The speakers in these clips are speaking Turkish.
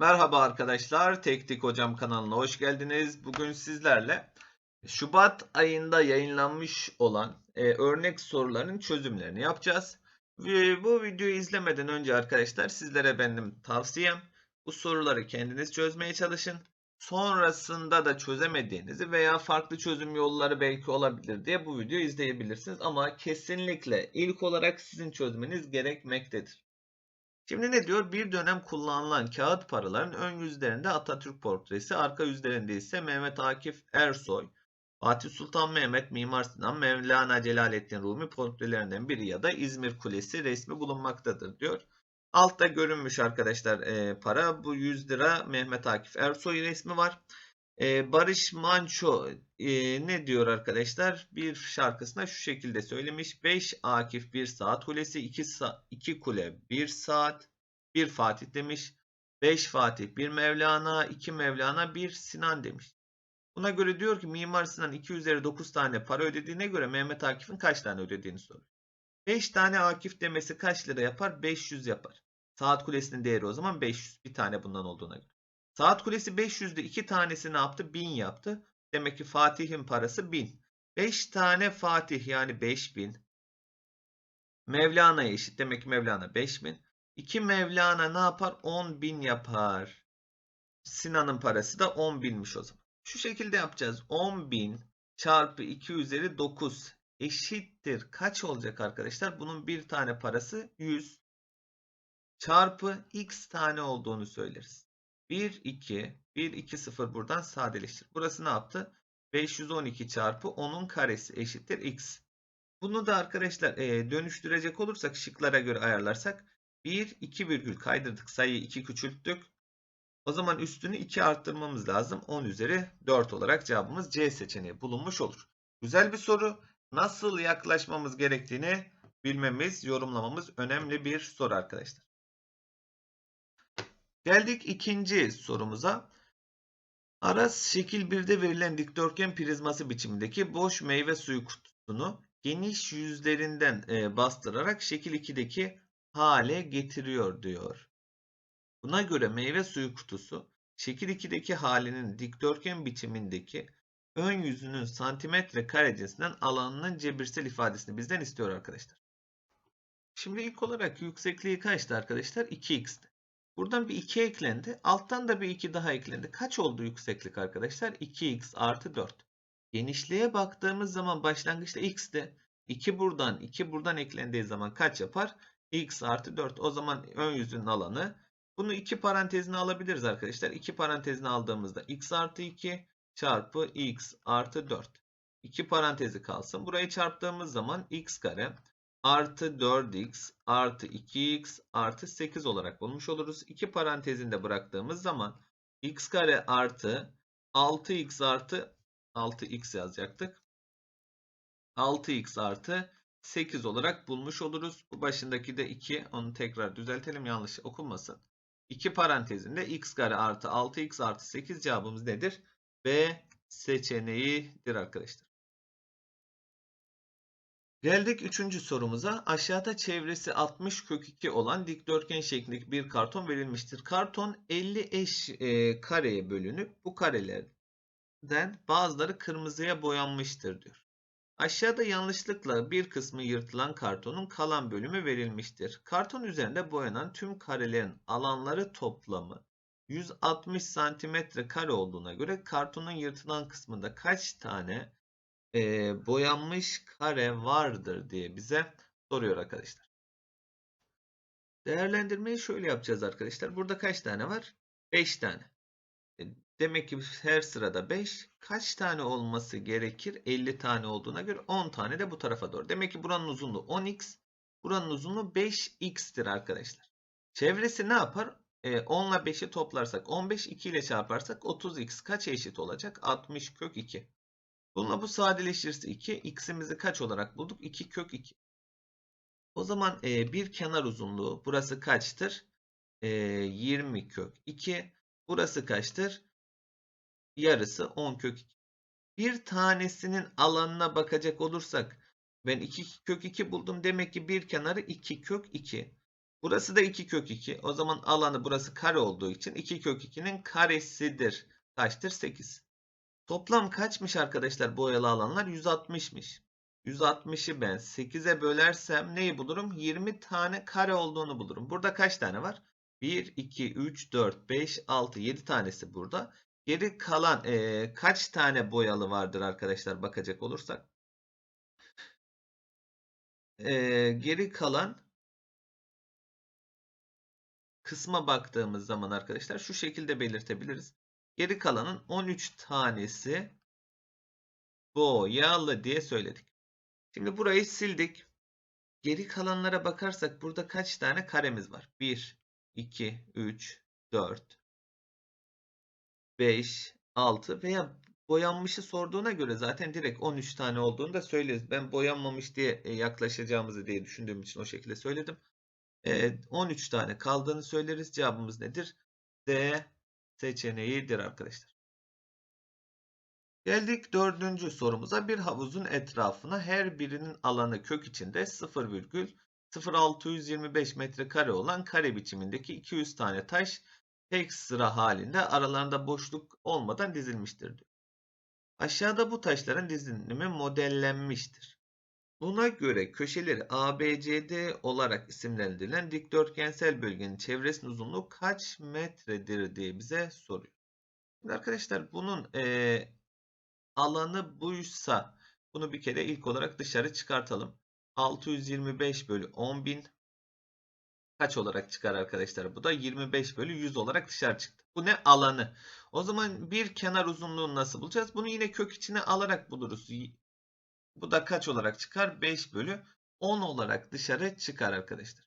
Merhaba arkadaşlar, Teknik Hocam kanalına hoş geldiniz. Bugün sizlerle Şubat ayında yayınlanmış olan e, örnek soruların çözümlerini yapacağız. Bu videoyu izlemeden önce arkadaşlar sizlere benim tavsiyem bu soruları kendiniz çözmeye çalışın. Sonrasında da çözemediğinizi veya farklı çözüm yolları belki olabilir diye bu videoyu izleyebilirsiniz. Ama kesinlikle ilk olarak sizin çözmeniz gerekmektedir. Şimdi ne diyor? Bir dönem kullanılan kağıt paraların ön yüzlerinde Atatürk portresi, arka yüzlerinde ise Mehmet Akif Ersoy, Fatih Sultan Mehmet, Mimar Sinan, Mevlana Celaleddin Rumi portrelerinden biri ya da İzmir Kulesi resmi bulunmaktadır diyor. Altta görünmüş arkadaşlar e, para. Bu 100 lira Mehmet Akif Ersoy resmi var. E, Barış Manço e, ne diyor arkadaşlar? Bir şarkısında şu şekilde söylemiş. 5 Akif 1 saat kulesi, 2, sa 2 kule 1 saat, 1 Fatih demiş. 5 Fatih 1 Mevlana, 2 Mevlana 1 Sinan demiş. Buna göre diyor ki Mimar Sinan 2 üzeri 9 tane para ödediğine göre Mehmet Akif'in kaç tane ödediğini soruyor. 5 tane Akif demesi kaç lira yapar? 500 yapar. Saat kulesinin değeri o zaman 500. Bir tane bundan olduğuna göre. Saat kulesi 500'dü. 2 tanesi ne yaptı? 1000 yaptı. Demek ki Fatih'in parası 1000. 5 tane Fatih yani 5000. Mevlana'ya eşit. Demek ki Mevlana 5000. 2 Mevlana ne yapar? 10.000 yapar. Sinan'ın parası da 10.000'miş o zaman. Şu şekilde yapacağız. 10.000 çarpı 2 üzeri 9 eşittir. Kaç olacak arkadaşlar? Bunun bir tane parası 100 çarpı x tane olduğunu söyleriz. 1, 2, 1, 2, 0 buradan sadeleştir. Burası ne yaptı? 512 çarpı 10'un karesi eşittir x. Bunu da arkadaşlar e, dönüştürecek olursak şıklara göre ayarlarsak 1, 2 virgül kaydırdık. Sayıyı 2 küçülttük. O zaman üstünü 2 arttırmamız lazım. 10 üzeri 4 olarak cevabımız C seçeneği bulunmuş olur. Güzel bir soru. Nasıl yaklaşmamız gerektiğini bilmemiz, yorumlamamız önemli bir soru arkadaşlar. Geldik ikinci sorumuza. Aras şekil 1'de verilen dikdörtgen prizması biçimindeki boş meyve suyu kutusunu geniş yüzlerinden e, bastırarak şekil 2'deki hale getiriyor diyor. Buna göre meyve suyu kutusu şekil 2'deki halinin dikdörtgen biçimindeki ön yüzünün santimetre karecesinden alanının cebirsel ifadesini bizden istiyor arkadaşlar. Şimdi ilk olarak yüksekliği kaçtı arkadaşlar? 2x'ti. Buradan bir 2 eklendi. Alttan da bir 2 daha eklendi. Kaç oldu yükseklik arkadaşlar? 2x artı 4. Genişliğe baktığımız zaman başlangıçta x'ti. 2 buradan 2 buradan eklendiği zaman kaç yapar? x artı 4. O zaman ön yüzünün alanı. Bunu iki parantezine alabiliriz arkadaşlar. İki parantezine aldığımızda x artı 2 çarpı x artı 4. İki parantezi kalsın. Burayı çarptığımız zaman x kare artı 4x artı 2x artı 8 olarak bulmuş oluruz. İki parantezinde bıraktığımız zaman x kare artı 6x artı 6x yazacaktık. 6x artı 8 olarak bulmuş oluruz. Bu başındaki de 2. Onu tekrar düzeltelim yanlış okunmasın. 2 parantezinde x kare artı 6x artı 8 cevabımız nedir? B seçeneğidir arkadaşlar. Geldik üçüncü sorumuza. Aşağıda çevresi 60 kök 2 olan dikdörtgen şeklindeki bir karton verilmiştir. Karton 50 eş e, kareye bölünüp bu karelerden bazıları kırmızıya boyanmıştır diyor. Aşağıda yanlışlıkla bir kısmı yırtılan kartonun kalan bölümü verilmiştir. Karton üzerinde boyanan tüm karelerin alanları toplamı 160 santimetre kare olduğuna göre kartonun yırtılan kısmında kaç tane e, boyanmış kare vardır diye bize soruyor arkadaşlar. Değerlendirmeyi şöyle yapacağız arkadaşlar. Burada kaç tane var? 5 tane. E, demek ki her sırada 5. Kaç tane olması gerekir? 50 tane olduğuna göre 10 tane de bu tarafa doğru. Demek ki buranın uzunluğu 10x. Buranın uzunluğu 5x'tir arkadaşlar. Çevresi ne yapar? E, 10 ile 5'i toplarsak 15, 2 ile çarparsak 30x kaç eşit olacak? 60 kök 2. Bununla bu sadeleşirse 2. X'imizi kaç olarak bulduk? 2 kök 2. O zaman e, bir kenar uzunluğu burası kaçtır? E, 20 kök 2. Burası kaçtır? Yarısı 10 kök 2. Bir tanesinin alanına bakacak olursak ben 2 kök 2 buldum. Demek ki bir kenarı 2 kök 2. Burası da 2 kök 2. O zaman alanı burası kare olduğu için 2 kök 2'nin karesidir. Kaçtır? 8. Toplam kaçmış arkadaşlar boyalı alanlar? 160'mış. 160'ı ben 8'e bölersem neyi bulurum? 20 tane kare olduğunu bulurum. Burada kaç tane var? 1, 2, 3, 4, 5, 6, 7 tanesi burada. Geri kalan eee, kaç tane boyalı vardır arkadaşlar bakacak olursak? Eee, geri kalan kısma baktığımız zaman arkadaşlar şu şekilde belirtebiliriz. Geri kalanın 13 tanesi boyalı diye söyledik. Şimdi burayı sildik. Geri kalanlara bakarsak burada kaç tane karemiz var? 1, 2, 3, 4, 5, 6 veya boyanmışı sorduğuna göre zaten direkt 13 tane olduğunu da söyleriz. Ben boyanmamış diye e, yaklaşacağımızı diye düşündüğüm için o şekilde söyledim. E, 13 tane kaldığını söyleriz. Cevabımız nedir? D seçeneğidir arkadaşlar. Geldik dördüncü sorumuza. Bir havuzun etrafına her birinin alanı kök içinde 0,0625 metrekare olan kare biçimindeki 200 tane taş tek sıra halinde aralarında boşluk olmadan dizilmiştir diyor. Aşağıda bu taşların dizilimi modellenmiştir. Buna göre köşeleri ABCD olarak isimlendirilen dikdörtgensel bölgenin çevresinin uzunluğu kaç metredir diye bize soruyor. Şimdi arkadaşlar bunun eee, alanı buysa bunu bir kere ilk olarak dışarı çıkartalım. 625 bölü 10.000 kaç olarak çıkar arkadaşlar? Bu da 25 bölü 100 olarak dışarı çıktı. Bu ne? Alanı. O zaman bir kenar uzunluğunu nasıl bulacağız? Bunu yine kök içine alarak buluruz. Bu da kaç olarak çıkar? 5 bölü 10 olarak dışarı çıkar arkadaşlar.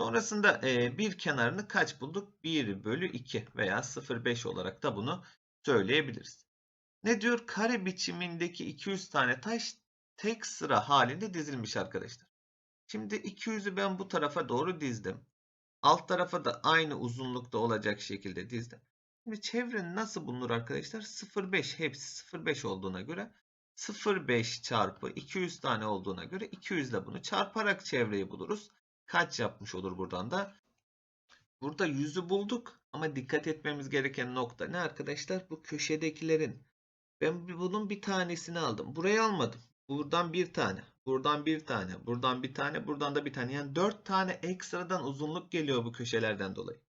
Sonrasında e, bir kenarını kaç bulduk? 1 bölü 2 veya 0,5 olarak da bunu söyleyebiliriz. Ne diyor? Kare biçimindeki 200 tane taş tek sıra halinde dizilmiş arkadaşlar. Şimdi 200'ü ben bu tarafa doğru dizdim. Alt tarafa da aynı uzunlukta olacak şekilde dizdim. Şimdi çevrenin nasıl bulunur arkadaşlar? 0,5 hepsi 0,5 olduğuna göre 0,5 çarpı 200 tane olduğuna göre 200 ile bunu çarparak çevreyi buluruz. Kaç yapmış olur buradan da? Burada 100'ü bulduk ama dikkat etmemiz gereken nokta ne arkadaşlar? Bu köşedekilerin. Ben bunun bir tanesini aldım. Burayı almadım. Buradan bir tane. Buradan bir tane. Buradan bir tane. Buradan da bir tane. Yani 4 tane ekstradan uzunluk geliyor bu köşelerden dolayı.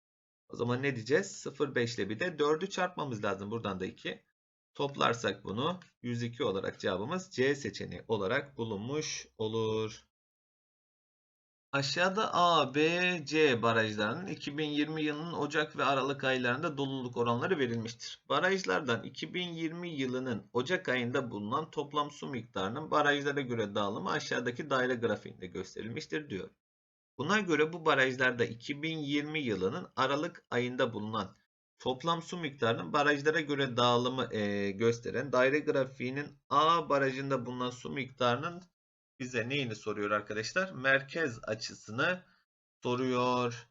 O zaman ne diyeceğiz? 0,5 ile bir de 4'ü çarpmamız lazım. Buradan da 2. Toplarsak bunu 102 olarak cevabımız C seçeneği olarak bulunmuş olur. Aşağıda A, B, C barajlarının 2020 yılının Ocak ve Aralık aylarında doluluk oranları verilmiştir. Barajlardan 2020 yılının Ocak ayında bulunan toplam su miktarının barajlara göre dağılımı aşağıdaki daire grafiğinde gösterilmiştir diyor. Buna göre bu barajlarda 2020 yılının Aralık ayında bulunan toplam su miktarının barajlara göre dağılımı e, gösteren daire grafiğinin A barajında bulunan su miktarının bize neyini soruyor arkadaşlar? Merkez açısını soruyor.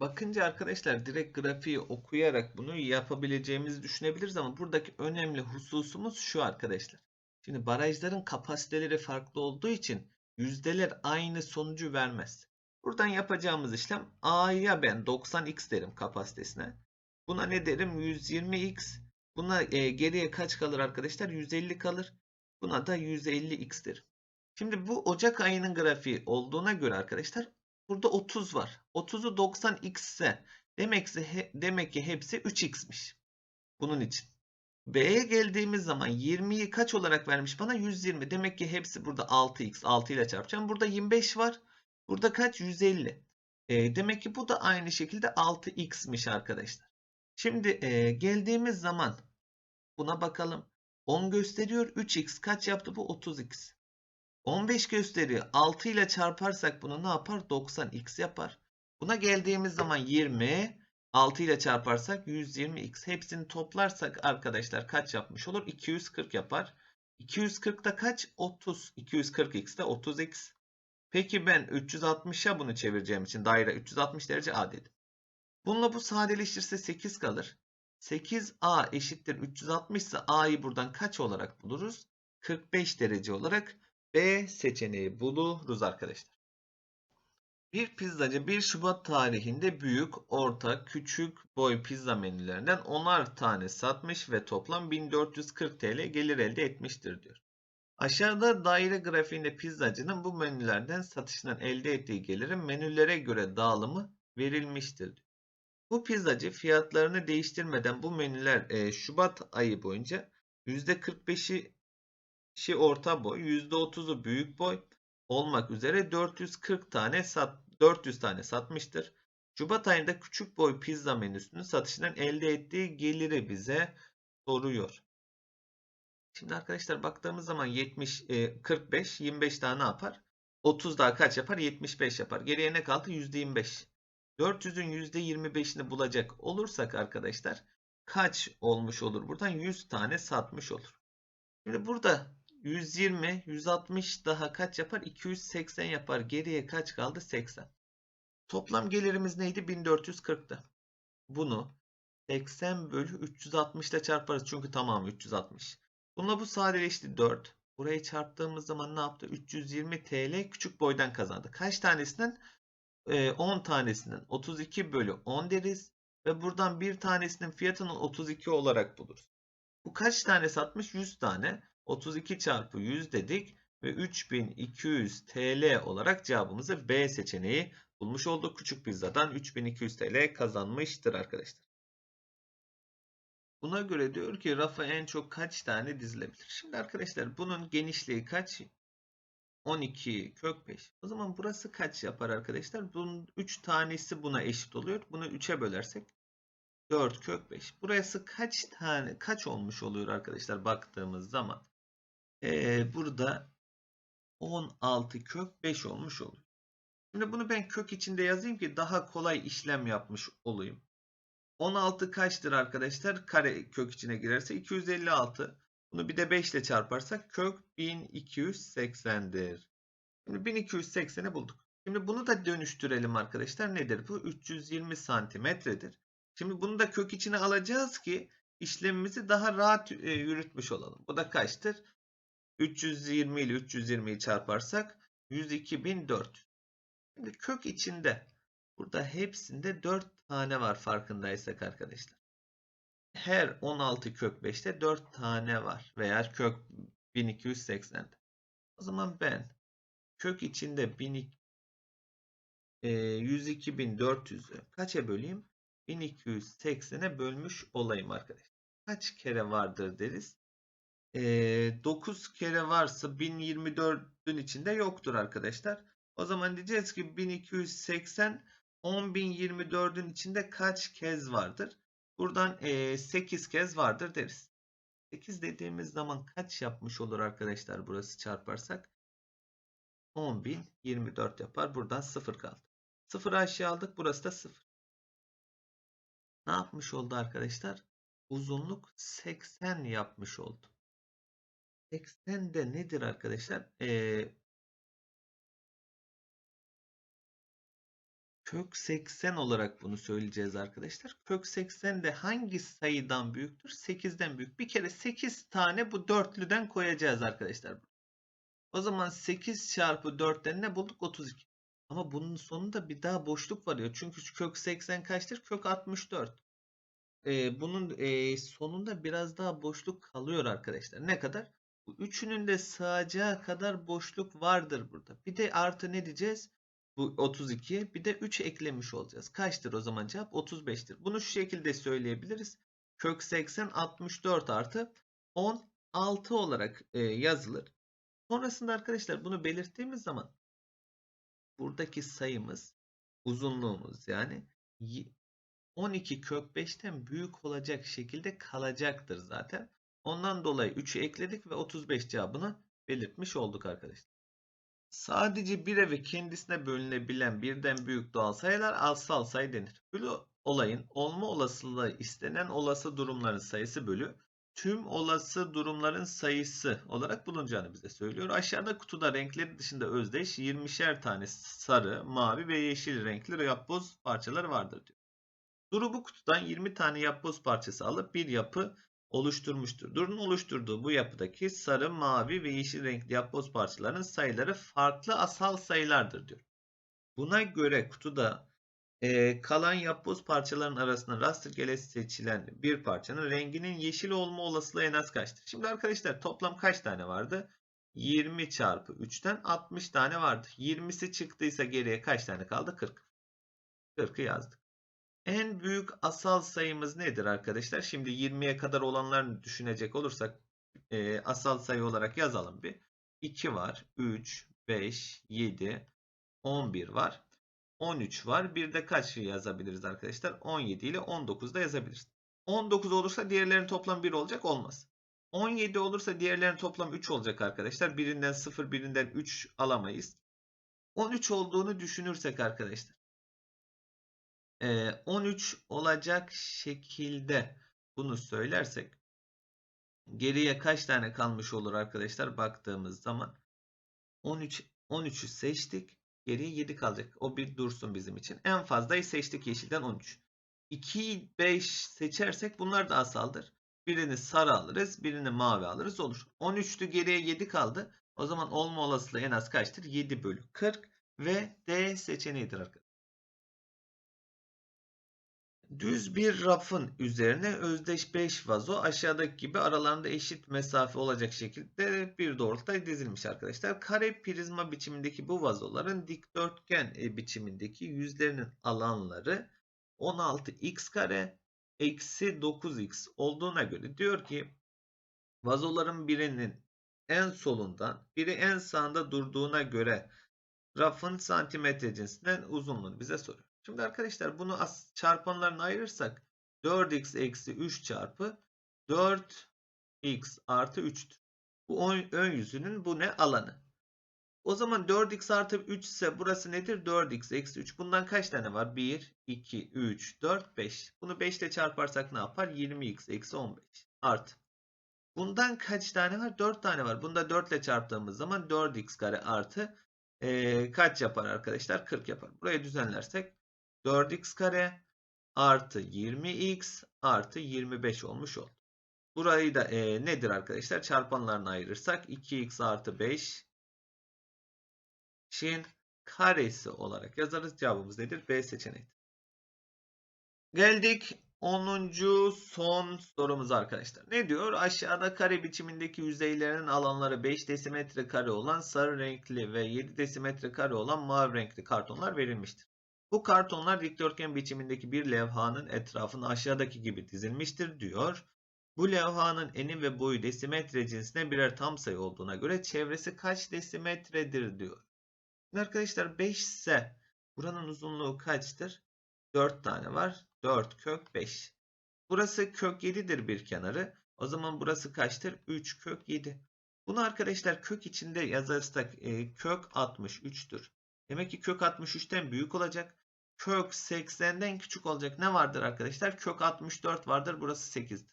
Bakınca arkadaşlar direkt grafiği okuyarak bunu yapabileceğimizi düşünebiliriz ama buradaki önemli hususumuz şu arkadaşlar. Şimdi barajların kapasiteleri farklı olduğu için yüzdeler aynı sonucu vermez. Buradan yapacağımız işlem A'ya ben 90x derim kapasitesine. Buna ne derim? 120x. Buna e, geriye kaç kalır arkadaşlar? 150 kalır. Buna da 150x'tir. Şimdi bu Ocak ayının grafiği olduğuna göre arkadaşlar burada 30 var. 30'u 90x ise demek, demek ki hepsi 3x'miş. Bunun için. B'ye geldiğimiz zaman 20'yi kaç olarak vermiş bana? 120. Demek ki hepsi burada 6x. 6 ile çarpacağım. Burada 25 var. Burada kaç? 150. E, demek ki bu da aynı şekilde 6x'miş arkadaşlar. Şimdi e, geldiğimiz zaman buna bakalım. 10 gösteriyor. 3x kaç yaptı bu? 30x. 15 gösteriyor. 6 ile çarparsak bunu ne yapar? 90x yapar. Buna geldiğimiz zaman 20. 6 ile çarparsak 120x. Hepsini toplarsak arkadaşlar kaç yapmış olur? 240 yapar. 240 da kaç? 30. 240x de 30x. Peki ben 360'a bunu çevireceğim için daire 360 derece A dedim. Bununla bu sadeleşirse 8 kalır. 8A eşittir 360 ise A'yı buradan kaç olarak buluruz? 45 derece olarak B seçeneği buluruz arkadaşlar. Bir pizzacı 1 Şubat tarihinde büyük, orta, küçük boy pizza menülerinden 10'ar tane satmış ve toplam 1440 TL gelir elde etmiştir diyor. Aşağıda daire grafiğinde pizzacının bu menülerden satışından elde ettiği gelirin menülere göre dağılımı verilmiştir. Bu pizzacı fiyatlarını değiştirmeden bu menüler e, Şubat ayı boyunca %45'i şi orta boy, %30'u büyük boy olmak üzere 440 tane sat 400 tane satmıştır. Şubat ayında küçük boy pizza menüsünün satışından elde ettiği geliri bize soruyor. Şimdi arkadaşlar baktığımız zaman 70 e, 45 25 daha ne yapar? 30 daha kaç yapar? 75 yapar. Geriye ne kaldı? %25. 400'ün %25'ini bulacak olursak arkadaşlar kaç olmuş olur? Buradan 100 tane satmış olur. Şimdi burada 120, 160 daha kaç yapar? 280 yapar. Geriye kaç kaldı? 80. Toplam gelirimiz neydi? 1440'tı. Bunu 80 bölü 360 ile çarparız. Çünkü tamamı 360. Bununla bu sadeleşti 4. Burayı çarptığımız zaman ne yaptı? 320 TL küçük boydan kazandı. Kaç tanesinden? Ee, 10 tanesinden 32 bölü 10 deriz. Ve buradan bir tanesinin fiyatını 32 olarak buluruz. Bu kaç tane satmış? 100 tane. 32 çarpı 100 dedik. Ve 3200 TL olarak cevabımızı B seçeneği bulmuş olduk. Küçük pizzadan 3200 TL kazanmıştır arkadaşlar. Buna göre diyor ki rafa en çok kaç tane dizilebilir? Şimdi arkadaşlar bunun genişliği kaç? 12 kök 5. O zaman burası kaç yapar arkadaşlar? Bunun 3 tanesi buna eşit oluyor. Bunu 3'e bölersek 4 kök 5. Burası kaç tane kaç olmuş oluyor arkadaşlar baktığımız zaman? Ee, burada 16 kök 5 olmuş oluyor. Şimdi bunu ben kök içinde yazayım ki daha kolay işlem yapmış olayım. 16 kaçtır arkadaşlar? Kare kök içine girerse 256. Bunu bir de 5 ile çarparsak kök 1280'dir. Şimdi 1280'i bulduk. Şimdi bunu da dönüştürelim arkadaşlar. Nedir bu? 320 santimetredir. Şimdi bunu da kök içine alacağız ki işlemimizi daha rahat e, yürütmüş olalım. Bu da kaçtır? 320 ile 320'yi çarparsak 102.400. Şimdi kök içinde burada hepsinde 4 tane var farkındaysak arkadaşlar. Her 16 kök 5'te 4 tane var veya kök 1280'de. O zaman ben kök içinde 1000, e, 102.400'ü kaça böleyim? 1280'e bölmüş olayım arkadaşlar. Kaç kere vardır deriz. E, 9 kere varsa 1024'ün içinde yoktur arkadaşlar. O zaman diyeceğiz ki 1280 10.024'ün içinde kaç kez vardır? Buradan e, 8 kez vardır deriz. 8 dediğimiz zaman kaç yapmış olur arkadaşlar burası çarparsak? 10.024 yapar. Buradan 0 kaldı. 0 aşağı aldık. Burası da 0. Ne yapmış oldu arkadaşlar? Uzunluk 80 yapmış oldu. 80 de nedir arkadaşlar? Ee, kök 80 olarak bunu söyleyeceğiz arkadaşlar. Kök 80 de hangi sayıdan büyüktür? 8'den büyük. Bir kere 8 tane bu dörtlüden koyacağız arkadaşlar. O zaman 8 çarpı 4'ten ne bulduk? 32. Ama bunun sonunda bir daha boşluk var ya. Çünkü kök 80 kaçtır? Kök 64. Ee, bunun e, sonunda biraz daha boşluk kalıyor arkadaşlar. Ne kadar? Bu üçünün de sığacağı kadar boşluk vardır burada. Bir de artı ne diyeceğiz? Bu 32. Bir de 3 eklemiş olacağız. Kaçtır o zaman cevap? 35'tir. Bunu şu şekilde söyleyebiliriz. Kök 80 64 artı 16 olarak e, yazılır. Sonrasında arkadaşlar bunu belirttiğimiz zaman buradaki sayımız uzunluğumuz yani 12 kök 5'ten büyük olacak şekilde kalacaktır zaten. Ondan dolayı 3'ü ekledik ve 35 cevabını belirtmiş olduk arkadaşlar. Sadece bire ve kendisine bölünebilen birden büyük doğal sayılar asal sayı denir. Bölü olayın olma olasılığı istenen olası durumların sayısı bölü tüm olası durumların sayısı olarak bulunacağını bize söylüyor. Aşağıda kutuda renkleri dışında özdeş 20'şer tane sarı, mavi ve yeşil renkli yapboz parçaları vardır diyor. Duru bu kutudan 20 tane yapboz parçası alıp bir yapı oluşturmuştur. Duru'nun oluşturduğu bu yapıdaki sarı, mavi ve yeşil renkli yapboz parçalarının sayıları farklı asal sayılardır diyor. Buna göre kutuda e, kalan yapboz parçaların arasında rastgele seçilen bir parçanın renginin yeşil olma olasılığı en az kaçtır? Şimdi arkadaşlar toplam kaç tane vardı? 20 çarpı 3'ten 60 tane vardı. 20'si çıktıysa geriye kaç tane kaldı? 40. 40'ı yazdık. En büyük asal sayımız nedir arkadaşlar? Şimdi 20'ye kadar olanlarını düşünecek olursak e, asal sayı olarak yazalım bir. 2 var, 3, 5, 7, 11 var. 13 var. Bir de kaç yazabiliriz arkadaşlar? 17 ile 19 da yazabiliriz. 19 olursa diğerlerinin toplam 1 olacak olmaz. 17 olursa diğerlerinin toplam 3 olacak arkadaşlar. Birinden 0 birinden 3 alamayız. 13 olduğunu düşünürsek arkadaşlar. 13 olacak şekilde bunu söylersek geriye kaç tane kalmış olur arkadaşlar baktığımız zaman 13 13'ü seçtik. Geriye 7 kalacak. O bir dursun bizim için. En fazlayı seçtik yeşilden 13. 2'yi 5 seçersek bunlar da asaldır. Birini sarı alırız. Birini mavi alırız. Olur. 13'tü geriye 7 kaldı. O zaman olma olasılığı en az kaçtır? 7 bölü 40 ve D seçeneğidir arkadaşlar. Düz bir rafın üzerine özdeş 5 vazo aşağıdaki gibi aralarında eşit mesafe olacak şekilde bir doğrultuda dizilmiş arkadaşlar. Kare prizma biçimindeki bu vazoların dikdörtgen e, biçimindeki yüzlerinin alanları 16x kare eksi 9x olduğuna göre diyor ki vazoların birinin en solundan biri en sağında durduğuna göre rafın santimetre cinsinden uzunluğunu bize soruyor. Şimdi arkadaşlar bunu as çarpanlarına ayırırsak 4x eksi 3 çarpı 4x artı 3'tür. Bu ön, yüzünün bu ne? Alanı. O zaman 4x artı 3 ise burası nedir? 4x eksi 3. Bundan kaç tane var? 1, 2, 3, 4, 5. Bunu 5 ile çarparsak ne yapar? 20x eksi 15 artı. Bundan kaç tane var? 4 tane var. Bunda 4 ile çarptığımız zaman 4x kare artı ee, kaç yapar arkadaşlar? 40 yapar. Buraya düzenlersek 4x kare artı 20x artı 25 olmuş oldu. Burayı da e, nedir arkadaşlar? Çarpanlarına ayırırsak 2x artı 5 şin karesi olarak yazarız. Cevabımız nedir? B seçeneği. Geldik 10. son sorumuz arkadaşlar. Ne diyor? Aşağıda kare biçimindeki yüzeylerin alanları 5 desimetre kare olan sarı renkli ve 7 desimetre kare olan mavi renkli kartonlar verilmiştir. Bu kartonlar dikdörtgen biçimindeki bir levhanın etrafına aşağıdaki gibi dizilmiştir diyor. Bu levhanın eni ve boyu desimetre cinsine birer tam sayı olduğuna göre çevresi kaç desimetredir diyor. Şimdi arkadaşlar 5 ise buranın uzunluğu kaçtır? 4 tane var. 4 kök 5. Burası kök 7'dir bir kenarı. O zaman burası kaçtır? 3 kök 7. Bunu arkadaşlar kök içinde yazarsak e, kök 63'tür. Demek ki kök 63'ten büyük olacak. Kök 80'den küçük olacak. Ne vardır arkadaşlar? Kök 64 vardır. Burası 8'dir.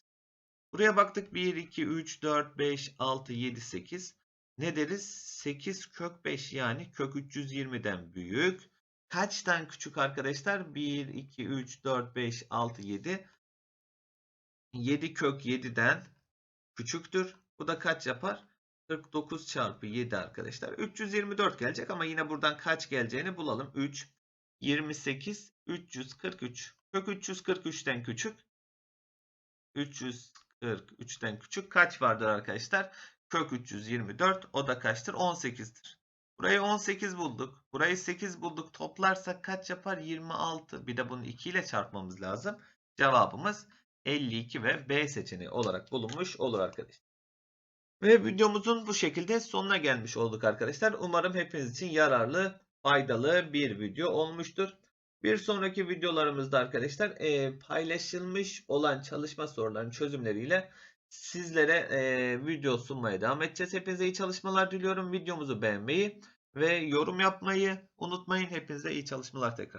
Buraya baktık. 1, 2, 3, 4, 5, 6, 7, 8. Ne deriz? 8 kök 5 yani kök 320'den büyük. Kaçtan küçük arkadaşlar? 1, 2, 3, 4, 5, 6, 7. 7 kök 7'den küçüktür. Bu da kaç yapar? 49 çarpı 7 arkadaşlar. 324 gelecek ama yine buradan kaç geleceğini bulalım. 3, 28, 343. Kök 343'ten küçük. 343'ten küçük kaç vardır arkadaşlar? Kök 324 o da kaçtır? 18'dir. Burayı 18 bulduk. Burayı 8 bulduk. Toplarsak kaç yapar? 26. Bir de bunu 2 ile çarpmamız lazım. Cevabımız 52 ve B seçeneği olarak bulunmuş olur arkadaşlar. Ve videomuzun bu şekilde sonuna gelmiş olduk arkadaşlar. Umarım hepiniz için yararlı, faydalı bir video olmuştur. Bir sonraki videolarımızda arkadaşlar e, paylaşılmış olan çalışma sorularının çözümleriyle sizlere e, video sunmaya devam edeceğiz. Hepinize iyi çalışmalar diliyorum. Videomuzu beğenmeyi ve yorum yapmayı unutmayın. Hepinize iyi çalışmalar tekrar.